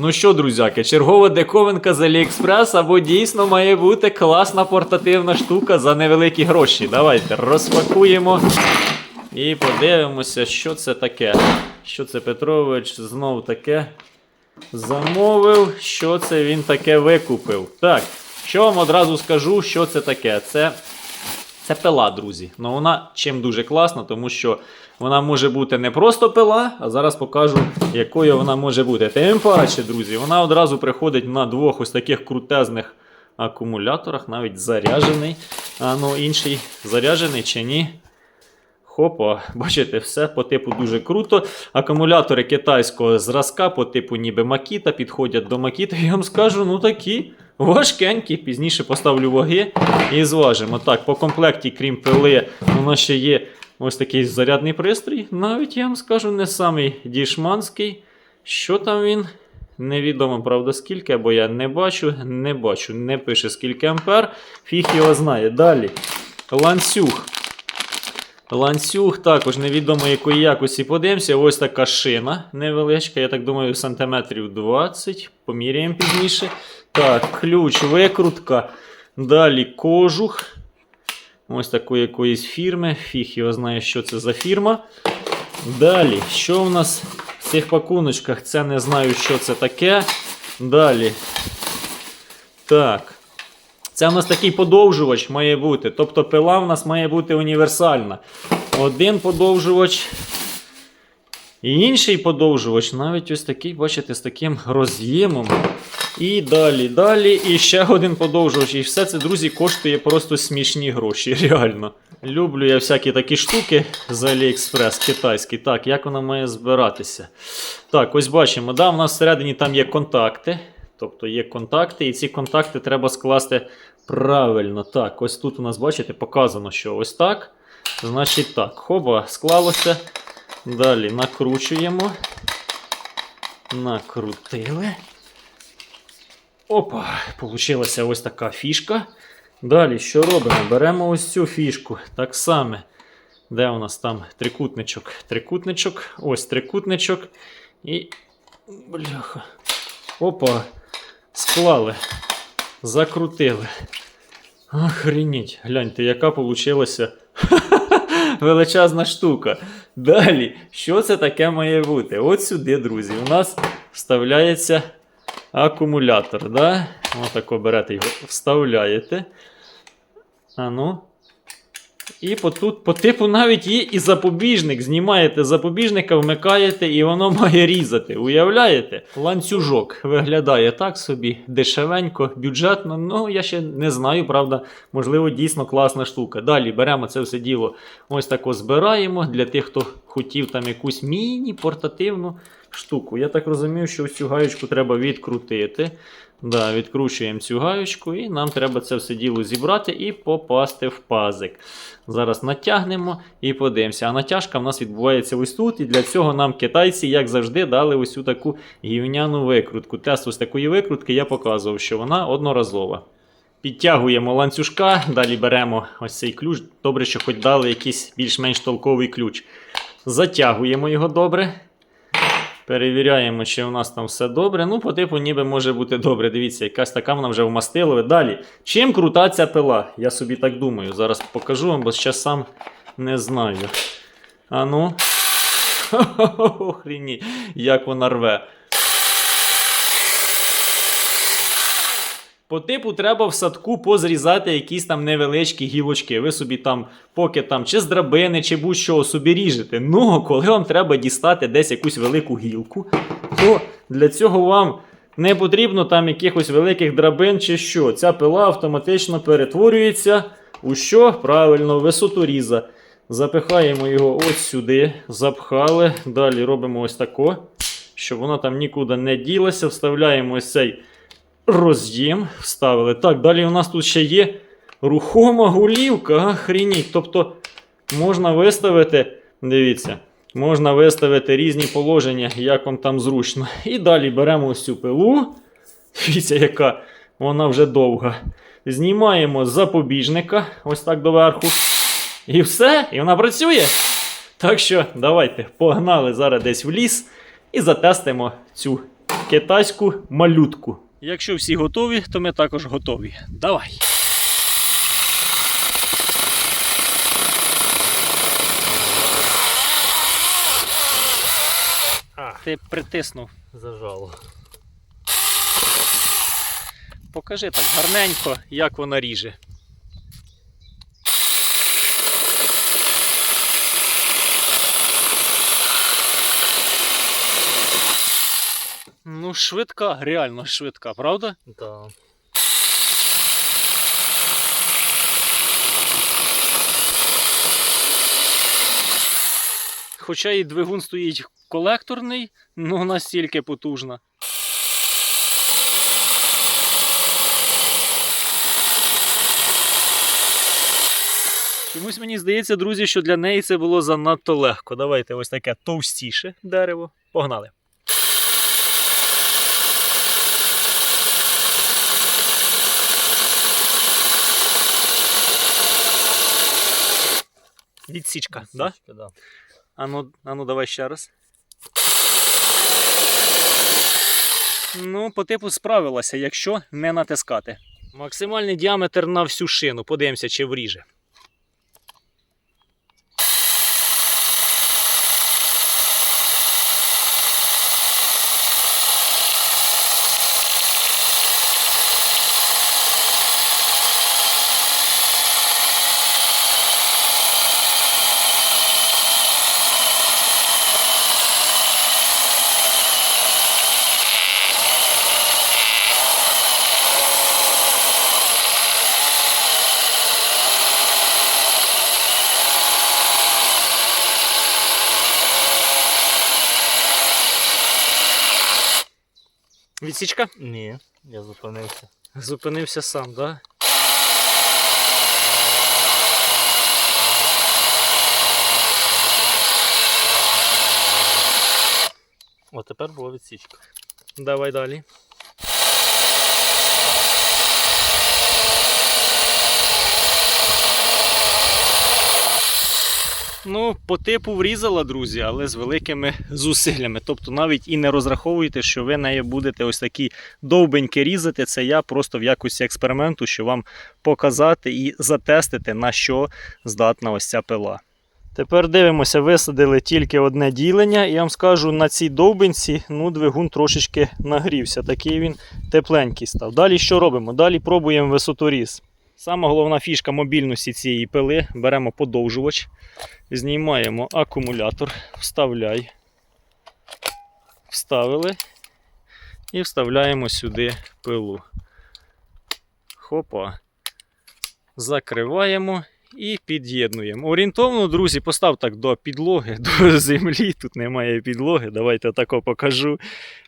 Ну що, друзяки, чергова диковинка з Aliexpress або дійсно має бути класна портативна штука за невеликі гроші. Давайте розпакуємо і подивимося, що це таке. Що це Петрович знов таке замовив, що це він таке викупив. Так, що вам одразу скажу, що це таке? Це це пила, друзі. Ну вона чим дуже класна, тому що вона може бути не просто пила, а зараз покажу, якою вона може бути. Тим паче, друзі, вона одразу приходить на двох ось таких крутезних акумуляторах, навіть заряджений. А ну інший заряджений чи ні. Хопа, бачите, все по типу дуже круто. Акумулятори китайського зразка по типу ніби Макіта підходять до Макіта. Я вам скажу, ну такі важкенькі. Пізніше поставлю ваги і зважимо. Так, по комплекті, крім пили, у нас ще є ось такий зарядний пристрій. Навіть я вам скажу, не самий дішманський. Що там він? Невідомо, правда, скільки, бо я не бачу, не бачу, не пише скільки ампер. Фіг його знає. Далі. Ланцюг. Ланцюг також невідомо якої якості. Подивимося, ось така шина невеличка, я так думаю, сантиметрів 20. Поміряємо пізніше. Так, ключ, викрутка. Далі кожух. Ось такої якоїсь фірми. Фіг його знає, що це за фірма. Далі, що в нас в цих пакуночках? Це не знаю, що це таке. Далі. Так. Це в нас такий подовжувач має бути. Тобто пила в нас має бути універсальна. Один подовжувач. І інший подовжувач, навіть ось такий, бачите, з таким роз'ємом. І далі, далі, і ще один подовжувач. І все це, друзі, коштує просто смішні гроші. Реально. Люблю я всякі такі штуки з AliExpress китайські. Так, як вона має збиратися? Так, ось бачимо, да, в нас всередині там є контакти. Тобто є контакти, і ці контакти треба скласти правильно. Так, ось тут у нас, бачите, показано, що ось так. Значить так, хоба, склалося. Далі накручуємо. Накрутили. Опа, получилася ось така фішка. Далі що робимо? Беремо ось цю фішку. Так само. Де у нас там трикутничок? Трикутничок. Ось трикутничок. І. Бляха. Опа. Склали. Закрутили. Охреніть. Гляньте, яка получилася величезна штука. Далі, що це таке має бути? От сюди, друзі, у нас вставляється акумулятор. Да? Отако берете його, вставляєте. А ну. І по, тут, по типу навіть є і запобіжник. Знімаєте запобіжника, вмикаєте, і воно має різати. Уявляєте? Ланцюжок виглядає так собі дешевенько, бюджетно. Ну, я ще не знаю, правда, можливо, дійсно класна штука. Далі беремо це все діло, ось тако збираємо для тих, хто хотів там якусь міні-портативну штуку. Я так розумію, що ось цю гаючку треба відкрутити. Да, відкручуємо цю гаючку, і нам треба це все діло зібрати і попасти в пазик. Зараз натягнемо і подивимося. А натяжка в нас відбувається ось тут. І для цього нам китайці, як завжди, дали ось цю таку гівняну викрутку. Тест ось такої викрутки я показував, що вона одноразова. Підтягуємо ланцюжка, далі беремо ось цей ключ. Добре, що хоч дали якийсь більш-менш толковий ключ. Затягуємо його добре. Перевіряємо, чи у нас там все добре. Ну, по типу, ніби може бути добре. Дивіться, якась така вона вже вмастила. Далі. Чим крута ця пила? Я собі так думаю. Зараз покажу вам, бо ще сам не знаю. А ну. Охрені, як вона рве. По типу треба в садку позрізати якісь там невеличкі гілочки. Ви собі там, поки там чи з драбини, чи будь-що собі ріжете. Ну, коли вам треба дістати десь якусь велику гілку, то для цього вам не потрібно там якихось великих драбин чи що. Ця пила автоматично перетворюється у що? Правильно, в висоторіза. Запихаємо його ось сюди, запхали. Далі робимо ось тако, щоб вона там нікуди не ділася. Вставляємо ось цей роз'єм вставили. Так, далі у нас тут ще є рухома голівка. Охреніть. Тобто можна виставити, дивіться, можна виставити різні положення, як вам там зручно. І далі беремо ось цю пилу. Дивіться, яка вона вже довга. Знімаємо з запобіжника, ось так доверху. І все, і вона працює. Так що, давайте, погнали зараз десь в ліс і затестимо цю китайську малютку. Якщо всі готові, то ми також готові. Давай. Ти притиснув. Зажало. Покажи так гарненько, як вона ріже. Ну, швидка, реально швидка, правда? Да. Хоча і двигун стоїть колекторний, ну настільки потужна. Чомусь мені здається, друзі, що для неї це було занадто легко. Давайте ось таке товстіше дерево. Погнали. Відсічка, так? Да? Да. Ану, ану, давай ще раз. Ну, по типу справилася, якщо не натискати. Максимальний діаметр на всю шину. Подивимося, чи вріже. Відсічка? Ні, я зупинився. Зупинився сам, да? О, тепер була відсічка. Давай далі. Ну, по типу врізала, друзі, але з великими зусиллями. Тобто навіть і не розраховуйте, що ви нею будете ось такі довбенькі різати. Це я просто в якості експерименту, що вам показати і затестити, на що здатна ось ця пила. Тепер дивимося, висадили тільки одне ділення, і я вам скажу, на цій довбинці ну, двигун трошечки нагрівся. Такий він тепленький став. Далі що робимо? Далі пробуємо висоторіз. Сама головна фішка мобільності цієї пили. Беремо подовжувач, знімаємо акумулятор, вставляй. Вставили і вставляємо сюди пилу. Хопа. Закриваємо і під'єднуємо. Орієнтовно, друзі, постав так до підлоги, до землі. Тут немає підлоги. Давайте тако покажу.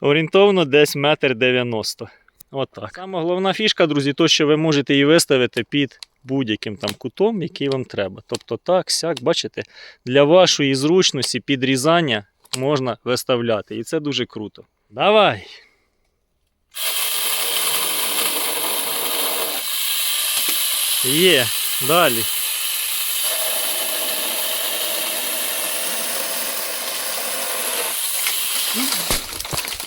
Орієнтовно десь метр дев'яносто. Отак. Саме головна фішка, друзі, то, що ви можете її виставити під будь-яким там кутом, який вам треба. Тобто так, сяк, бачите, для вашої зручності підрізання можна виставляти. І це дуже круто. Давай! Є, далі.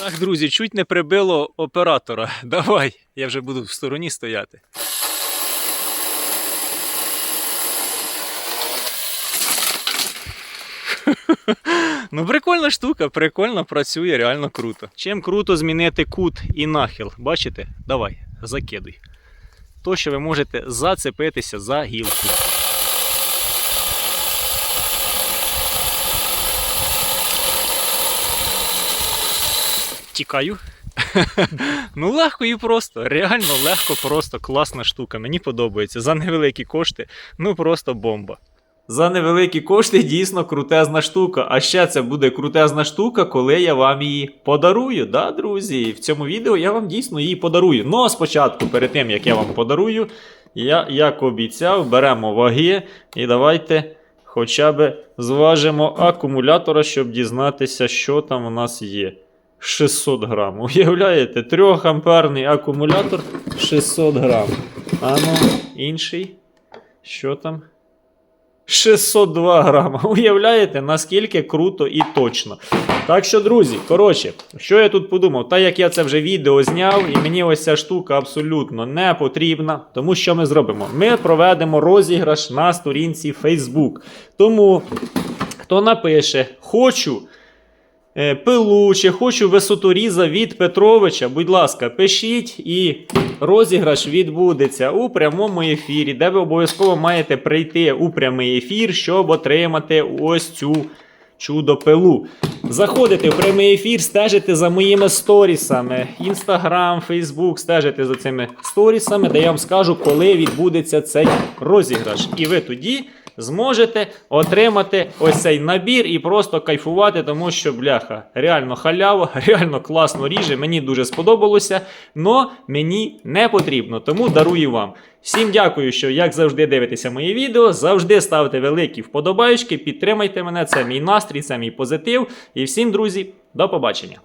Так, друзі, чуть не прибило оператора. Давай, я вже буду в стороні стояти. Ну, прикольна штука, прикольно працює, реально круто. Чим круто змінити кут і нахил. Бачите? Давай, закидуй. То, що ви можете зацепитися за гілку. Тікаю. ну, легко і просто. Реально легко, просто класна штука. Мені подобається. За невеликі кошти, ну просто бомба. За невеликі кошти дійсно крутезна штука. А ще це буде крутезна штука, коли я вам її подарую. Да, друзі? В цьому відео я вам дійсно її подарую. Ну а спочатку, перед тим як я вам подарую, я, як обіцяв, беремо ваги і давайте хоча б зважимо акумулятора, щоб дізнатися, що там у нас є. 600 грам. Уявляєте, 3 амперний акумулятор 600 грам. А ну, інший. Що там? 602 грама. Уявляєте, наскільки круто і точно. Так що, друзі, коротше, що я тут подумав? Та як я це вже відео зняв, і мені ось ця штука абсолютно не потрібна. Тому що ми зробимо? Ми проведемо розіграш на сторінці Facebook. Тому, хто напише, хочу. Е, Пилу чи хочу висоторіза від Петровича, будь ласка, пишіть і розіграш відбудеться у прямому ефірі, де ви обов'язково маєте прийти у прямий ефір, щоб отримати ось цю чудо-пилу. Заходите в прямий ефір, стежите за моїми сторісами. Інстаграм, Фейсбук, стежите за цими сторісами, де я вам скажу, коли відбудеться цей розіграш. І ви тоді зможете отримати ось цей набір і просто кайфувати, тому що, бляха, реально халява, реально класно ріже. Мені дуже сподобалося, але мені не потрібно, тому дарую вам. Всім дякую, що як завжди дивитеся мої відео. Завжди ставте великі вподобайки, підтримайте мене. Це мій настрій, це мій позитив. І всім, друзі, до побачення.